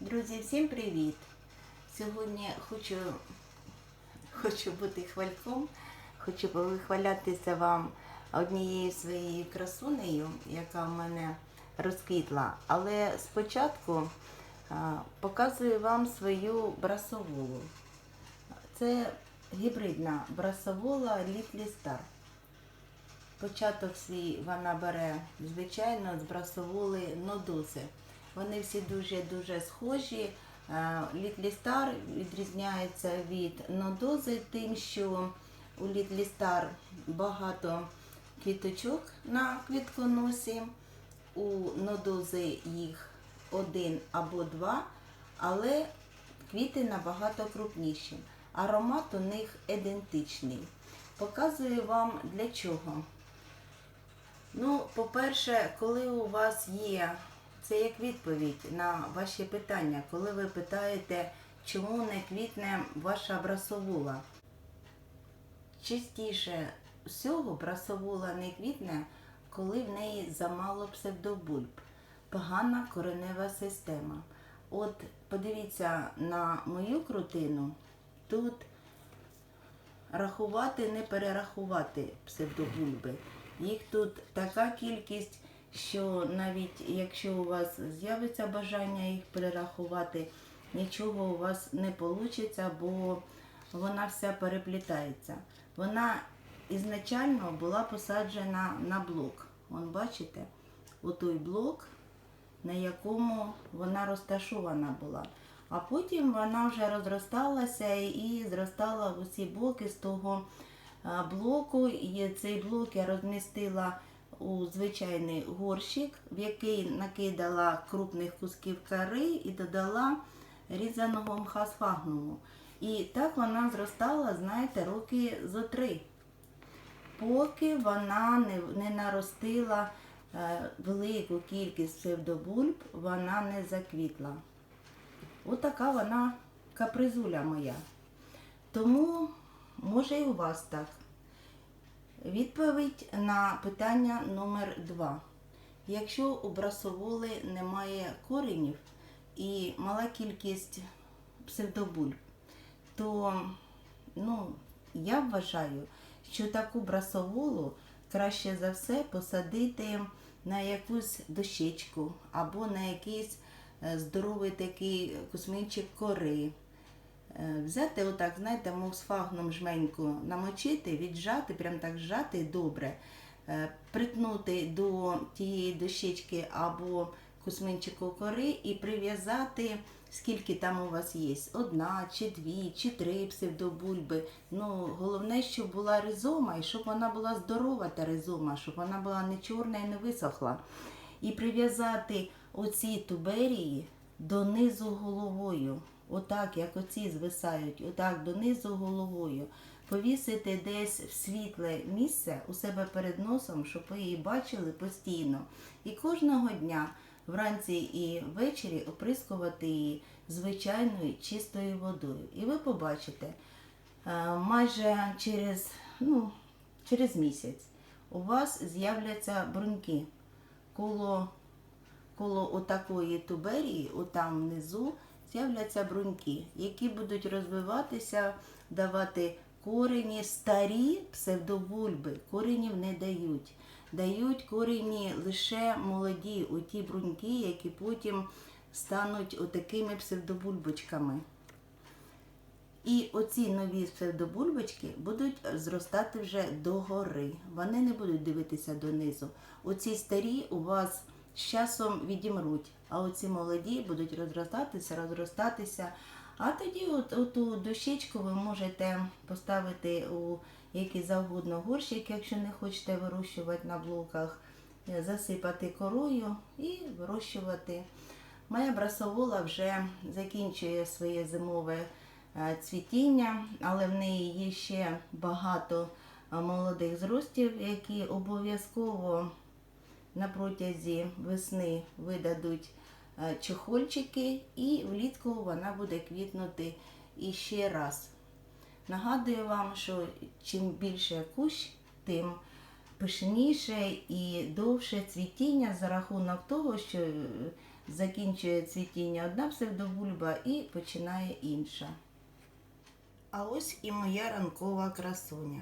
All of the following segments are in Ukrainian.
Друзі, всім привіт! Сьогодні хочу, хочу бути хвальком, хочу повихвалятися вам однією своєю красунею, яка в мене розквітла. Але спочатку а, показую вам свою брасоволу. Це гібридна брасовола Little Star. Початок свій вона бере, звичайно, з брасоволи нодози. Вони всі дуже-дуже схожі. Літлі Стар відрізняється від нодози тим, що у Літлі Стар багато квіточок на квітконосі, у нодози їх один або два, але квіти набагато крупніші. Аромат у них ідентичний. Показую вам для чого. Ну, по-перше, коли у вас є, це як відповідь на ваші питання, коли ви питаєте, чому не квітне ваша брасовула. Частіше всього брасовула не квітне, коли в неї замало псевдобульб, погана коренева система. От подивіться на мою крутину, тут рахувати, не перерахувати псевдобульби. Їх тут така кількість, що навіть якщо у вас з'явиться бажання їх перерахувати, нічого у вас не вийде, бо вона вся переплітається. Вона ізначально була посаджена на блок. Вон бачите, отой блок, на якому вона розташована була. А потім вона вже розросталася і зростала в усі боки з того блоку. І цей блок я розмістила у звичайний горщик, в який накидала крупних кусків кари і додала різаного мха сфагнуму. І так вона зростала, знаєте, роки зо три, поки вона не, не наростила е, велику кількість псевдобульб, вона не заквітла. Отака вона капризуля моя. Тому, може, і у вас так. Відповідь на питання номер два. Якщо у брасоволи немає коренів і мала кількість псевдобульб, то ну, я вважаю, що таку брасоволу краще за все посадити на якусь дощечку або на якийсь е, здоровий такий кусминчик кори. Е, Взяти отак, знаєте, мов з фагном жменьку намочити, віджати, прям так зжати добре, е, притнути до тієї дощечки або кусминчику кори і прив'язати, скільки там у вас є, одна, чи дві, чи три псевдобульби. Ну, головне, щоб була ризома і щоб вона була здорова, та ризома, щоб вона була не чорна і не висохла. І прив'язати оці туберії донизу головою. Отак, як оці звисають, отак донизу головою. Повісити десь в світле місце у себе перед носом, щоб ви її бачили постійно. І кожного дня, вранці і ввечері, оприскувати її звичайною чистою водою. І ви побачите, е, майже через, ну, через місяць у вас з'являться бруньки коло коло отакої туберії, отам внизу, з'являться бруньки, які будуть розвиватися, давати корені, старі псевдовульби, коренів не дають. Дають корені лише молоді, оті бруньки, які потім стануть отакими псевдобульбочками. І оці нові псевдобульбочки будуть зростати вже догори. Вони не будуть дивитися донизу. Оці старі у вас з часом відімруть, а оці молоді будуть розростатися, розростатися. А тоді от, оту дощечку ви можете поставити у який завгодно горщик, якщо не хочете вирощувати на блоках, засипати корою і вирощувати. Моя брасовола вже закінчує своє зимове е, цвітіння, але в неї є ще багато е, молодих зростів, які обов'язково на протязі весни видадуть е, чохольчики, і влітку вона буде квітнути іще раз. Нагадую вам, що чим більше кущ, тим пишніше і довше цвітіння за рахунок того, що закінчує цвітіння одна псевдобульба і починає інша. А ось і моя ранкова красуня.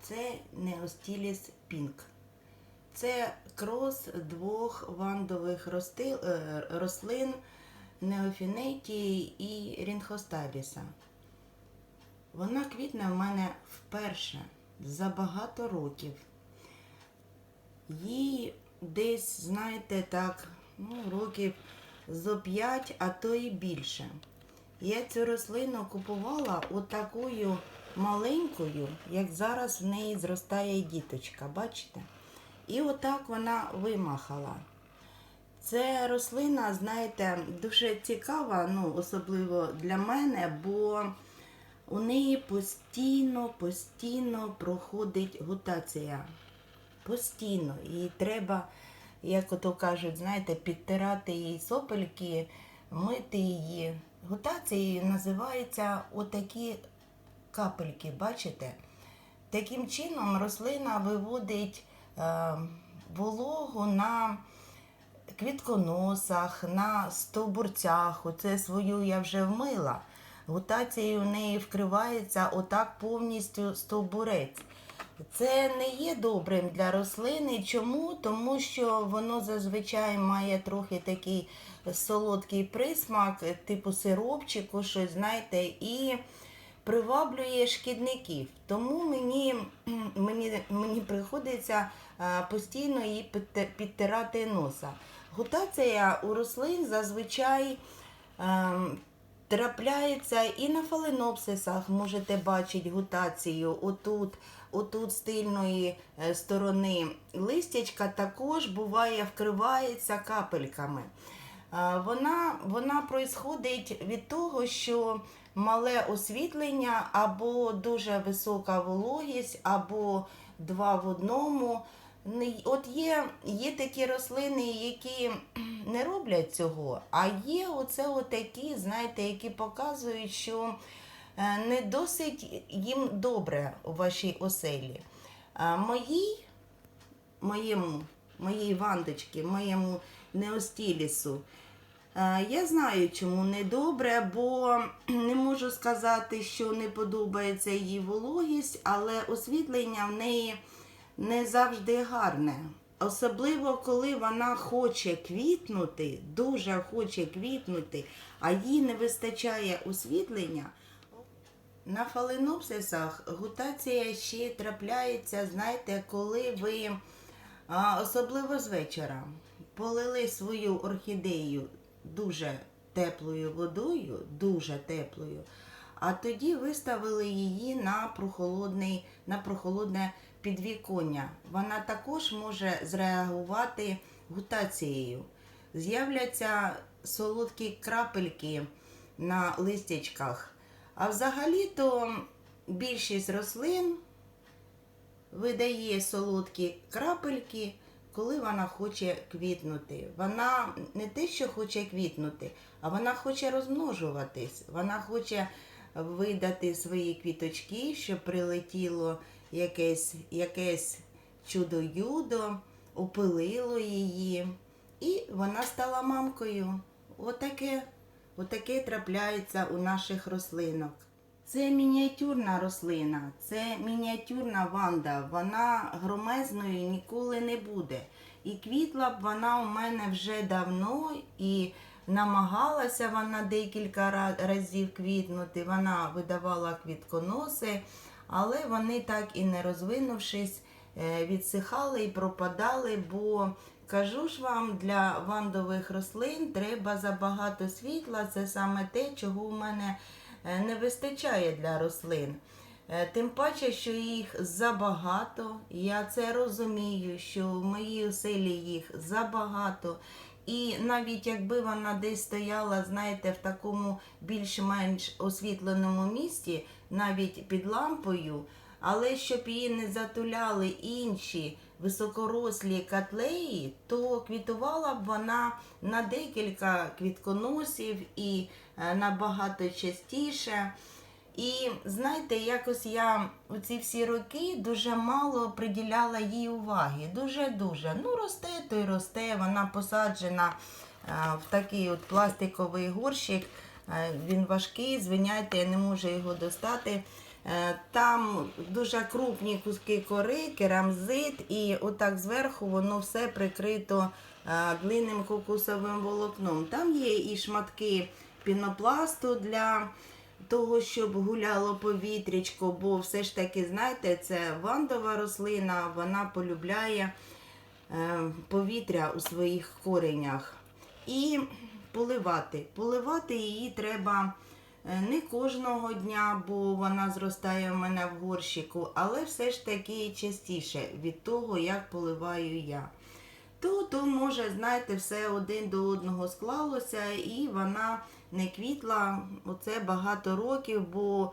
Це Неостіліс Пінк. Це крос двох вандових е, рослин Неофінетії і Рінхостабіса. Вона квітне в мене вперше за багато років. Їй десь, знаєте, так, ну, років зо 5, а то і більше. Я цю рослину купувала отакою маленькою, як зараз в неї зростає діточка, бачите? І отак вона вимахала. Це рослина, знаєте, дуже цікава, ну, особливо для мене, бо у неї постійно, постійно проходить гутація. Постійно. І треба, як ото кажуть, знаєте, підтирати їй сопельки, мити її. Гутацією називаються отакі капельки, бачите? Таким чином рослина виводить вологу на квітконосах, на стовбурцях. Оце свою я вже вмила. Гутацією в неї вкривається отак повністю стовбурець. Це не є добрим для рослини. Чому? Тому що воно зазвичай має трохи такий солодкий присмак, типу сиропчику, щось, знаєте, і приваблює шкідників. Тому мені, мені, мені приходиться е, постійно її підтирати носа. Гутація у рослин зазвичай ем, трапляється і на фаленопсисах, можете бачити гутацію. Отут, отут з тильної е, сторони листячка також буває вкривається капельками. Е, Вона, вона происходить від того, що мале освітлення або дуже висока вологість, або два в одному. От є, є такі рослини, які не роблять цього, а є оце отакі, знаєте, які показують, що е, не досить їм добре у вашій оселі. А моїй, моєму, моїй вандочці, моєму неостілісу, Я знаю, чому не добре, бо не можу сказати, що не подобається її вологість, але освітлення в неї не завжди гарне. Особливо, коли вона хоче квітнути, дуже хоче квітнути, а їй не вистачає освітлення. На фаленопсисах гутація ще трапляється, знаєте, коли ви, особливо з вечора, полили свою орхідею дуже теплою водою, дуже теплою, а тоді виставили її на, прохолодний, на прохолодне підвіконня. Вона також може зреагувати гутацією. З'являться солодкі крапельки на листячках. А взагалі-то більшість рослин видає солодкі крапельки, коли вона хоче квітнути. Вона не те, що хоче квітнути, а вона хоче розмножуватись. Вона хоче видати свої квіточки, щоб прилетіло якесь, якесь чудо-юдо, опилило її, і вона стала мамкою. Отаке, отаке трапляється у наших рослинок. Це мініатюрна рослина, це мініатюрна ванда. Вона громезною ніколи не буде. І квітла б вона у мене вже давно і намагалася вона декілька разів квітнути. Вона видавала квітконоси, але вони так і не розвинувшись, е, відсихали і пропадали, бо кажу ж вам, для вандових рослин треба забагато світла. Це саме те, чого у мене не вистачає для рослин. Е, Тим паче, що їх забагато. Я це розумію, що в моїй оселі їх забагато. І навіть якби вона десь стояла, знаєте, в такому більш-менш освітленому місці, навіть під лампою, але щоб її не затуляли інші високорослі котлеї, то квітувала б вона на декілька квітконосів і е, набагато частіше. І знаєте, якось я у ці всі роки дуже мало приділяла їй уваги. Дуже-дуже. Ну, росте, то й росте, вона посаджена в такий от пластиковий горщик. Е, Він важкий, звиняйте, я не можу його достати. Е, Там дуже крупні куски кори, керамзит, і отак зверху воно все прикрито е, длинним кокосовим волокном. Там є і шматки пінопласту для того, щоб гуляло повітрячко, бо все ж таки, знаєте, це вандова рослина, вона полюбляє е, повітря у своїх коренях. І поливати. Поливати її треба е, не кожного дня, бо вона зростає в мене в горщику, але все ж таки частіше від того, як поливаю я. То, то може, знаєте, все один до одного склалося, і вона не квітла оце багато років, бо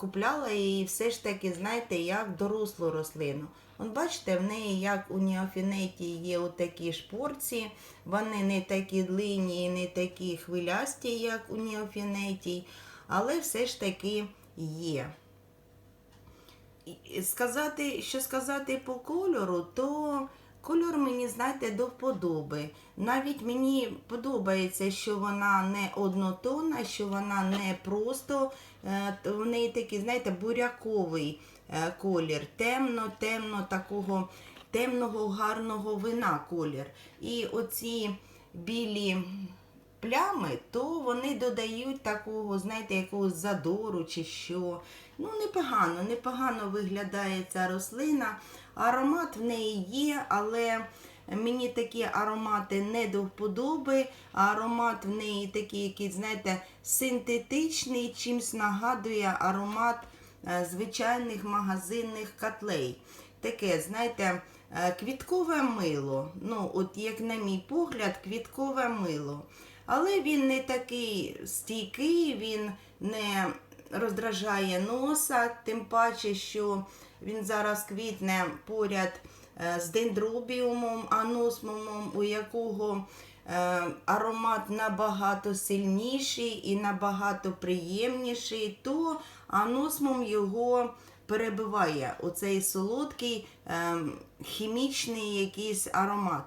купляла її все ж таки, знаєте, як дорослу рослину. От бачите, в неї, як у Ніофінеті, є отакі шпорці, вони не такі длинні не такі хвилясті, як у Ніофінеті, але все ж таки є. Сказати, що сказати по кольору, то кольор мені, знаєте, до вподоби. Навіть мені подобається, що вона не однотонна, що вона не просто, е, в неї такий, знаєте, буряковий е, колір, темно, темно, такого темного гарного вина колір. І оці білі плями, то вони додають такого, знаєте, якогось задору чи що. Ну, непогано, непогано виглядає ця рослина. Аромат в неї є, але мені такі аромати не до вподоби. Аромат в неї такий, який, знаєте, синтетичний, чимсь нагадує аромат е, звичайних магазинних котлей. Таке, знаєте, е, квіткове мило. Ну, от як на мій погляд, квіткове мило. Але він не такий стійкий, він не роздражає носа, тим паче, що він зараз квітне поряд е, з дендробіумом, аносмумом, у якого е, аромат набагато сильніший і набагато приємніший, то аносмум його перебиває оцей солодкий е, хімічний якийсь аромат.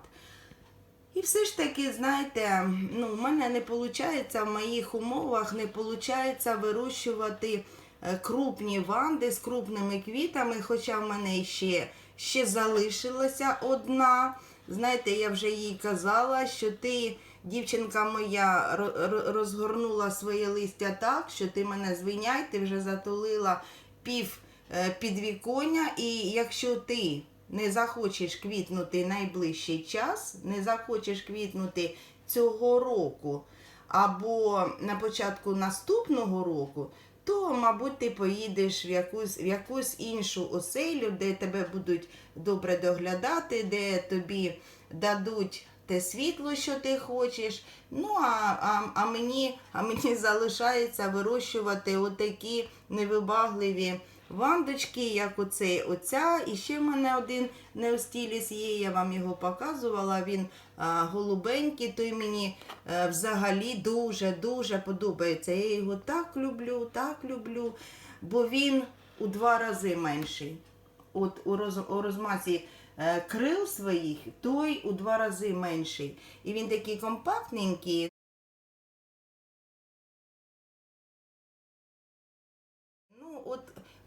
І все ж таки, знаєте, ну, в мене не виходить, в моїх умовах не виходить вирощувати е, крупні ванди з крупними квітами, хоча в мене ще, ще залишилася одна. Знаєте, я вже їй казала, що ти, дівчинка моя, ро- ро- розгорнула своє листя так, що ти мене звиняй, ти вже затулила пів е, підвіконня, і якщо ти не захочеш квітнути найближчий час, не захочеш квітнути цього року або на початку наступного року, то, мабуть, ти поїдеш в якусь, в якусь іншу оселю, де тебе будуть добре доглядати, де тобі дадуть те світло, що ти хочеш. Ну, а, а, а, мені, а мені залишається вирощувати отакі невибагливі вандочки, як оцей, оця. І ще в мене один неостіліс є, я вам його показувала. Він а, голубенький, той мені е, взагалі дуже-дуже подобається. Я його так люблю, так люблю, бо він у два рази менший. От у, роз, у розмасі е, крил своїх, той у два рази менший. І він такий компактненький.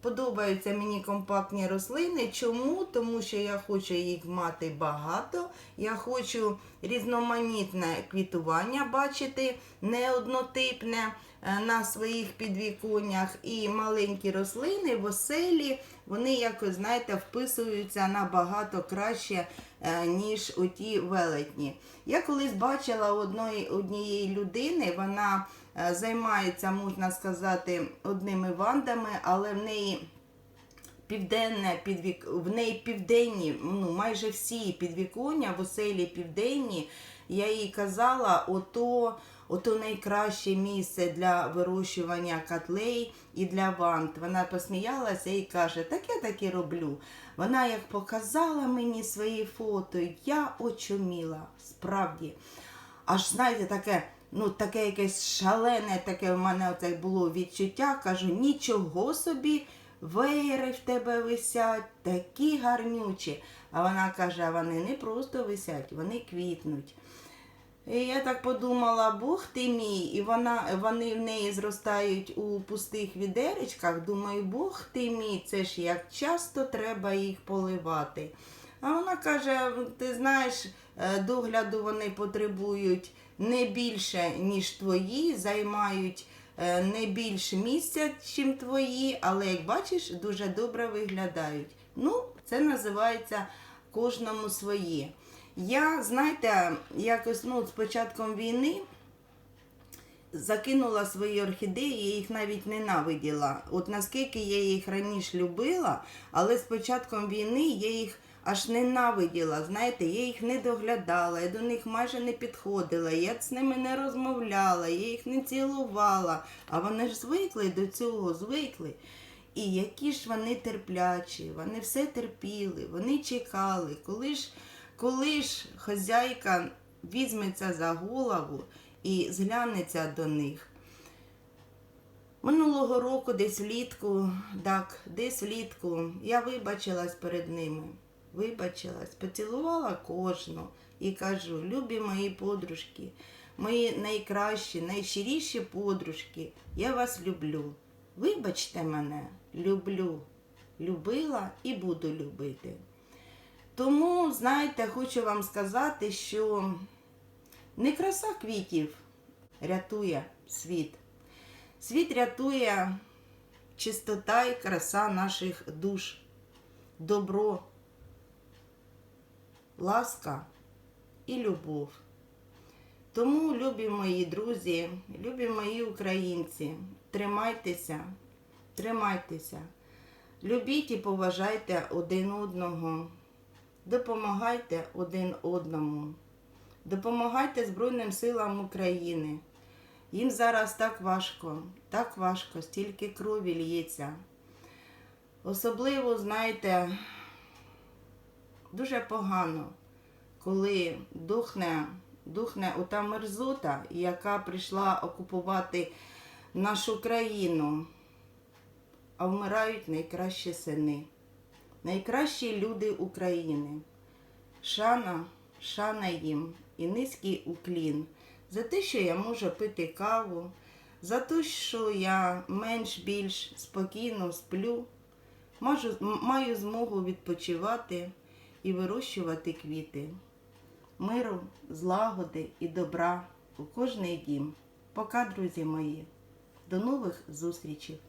Подобаються мені компактні рослини. Чому? Тому що я хочу їх мати багато. Я хочу різноманітне квітування бачити, не однотипне е, на своїх підвіконнях. І маленькі рослини в оселі, вони якось, знаєте, вписуються набагато краще, е, ніж оті велетні. Я колись бачила одної, однієї людини, вона займається, можна сказати, одними вандами, але в неї південне підвік... в неї південні, ну майже всі підвіконня в оселі південні. Я їй казала, ото, ото найкраще місце для вирощування котлей і для вант. Вона посміялася і каже, так я так і роблю. Вона як показала мені свої фото, я очуміла, справді. Аж знаєте, таке, ну таке якесь шалене, таке в мене оце було відчуття. Кажу, нічого собі, веєри в тебе висять, такі гарнючі. А вона каже, вони не просто висять, вони квітнуть. І я так подумала, Бог ти мій, і вона, вони в неї зростають у пустих відеречках. Думаю, Бог ти мій, це ж як часто треба їх поливати. А вона каже: ти знаєш, е, догляду вони потребують не більше, ніж твої, займають е, не більше місця, ніж твої, але як бачиш, дуже добре виглядають. Ну, це називається кожному своє. Я, знаєте, якось ну, з початком війни закинула свої орхідеї, я їх навіть ненавиділа. От наскільки я їх раніше любила, але з початком війни я їх аж ненавиділа. Знаєте, я їх не доглядала, я до них майже не підходила, я з ними не розмовляла, я їх не цілувала. А вони ж звикли до цього, звикли. І які ж вони терплячі, вони все терпіли, вони чекали, коли ж, коли ж хазяйка візьметься за голову і зглянеться до них. Минулого року, десь влітку, так, десь влітку, я вибачилась перед ними. Вибачилась, поцілувала кожну і кажу, любі мої подружки, мої найкращі, найщиріші подружки, я вас люблю. Вибачте мене, люблю, любила і буду любити. Тому, знаєте, хочу вам сказати, що не краса квітів рятує світ. Світ рятує чистота і краса наших душ, добро, ласка і любов. Тому, любі мої друзі, любі мої українці, тримайтеся, тримайтеся, любіть і поважайте один одного, допомагайте один одному, допомагайте Збройним силам України. Їм зараз так важко, так важко, стільки крові лється. Особливо, знаєте, дуже погано, коли духне, духне ота мерзота, яка прийшла окупувати нашу країну, а вмирають найкращі сини, найкращі люди України. Шана, шана їм і низький уклін за те, що я можу пити каву, за те, що я менш-більш спокійно сплю, маю змогу відпочивати і вирощувати квіти. Миру, злагоди і добра у кожний дім. Пока, друзі мої. До нових зустрічей!